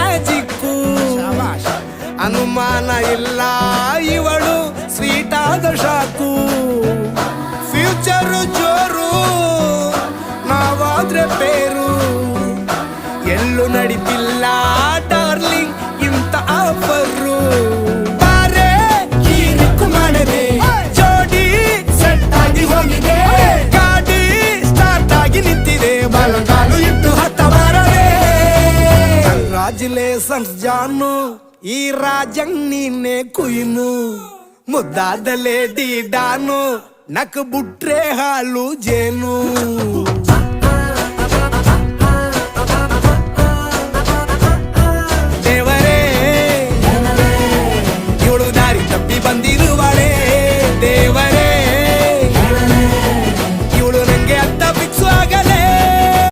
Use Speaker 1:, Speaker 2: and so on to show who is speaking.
Speaker 1: Magic ಅನುಮಾನ ಇಲ್ಲ ಇವಳು ಸ್ವೀಟ್ ಆದ ಶಾಕು ಫ್ಯೂಚರು ಜೋರು ನಾವಾದ್ರೆ ಬೇರು ಎಲ್ಲೂ ನಡೀತಿಲ್ಲ ಆಟ ಕಂಗ್ರ್ಯಾಚುಲೇಷನ್ಸ್ ಜಾನು ಈ ರಾಜಂಗ್ ನೀನೆ ಕುಯ್ನು. ಮುದ್ದಾದ ಲೇಡಿ ಡಾನು ನಕ್ ಬುಟ್ರೆ ಹಾಲು ಜೇನು. ದೇವರೇ ಏಳು ದಾರಿ ತಪ್ಪಿ ಬಂದಿರು.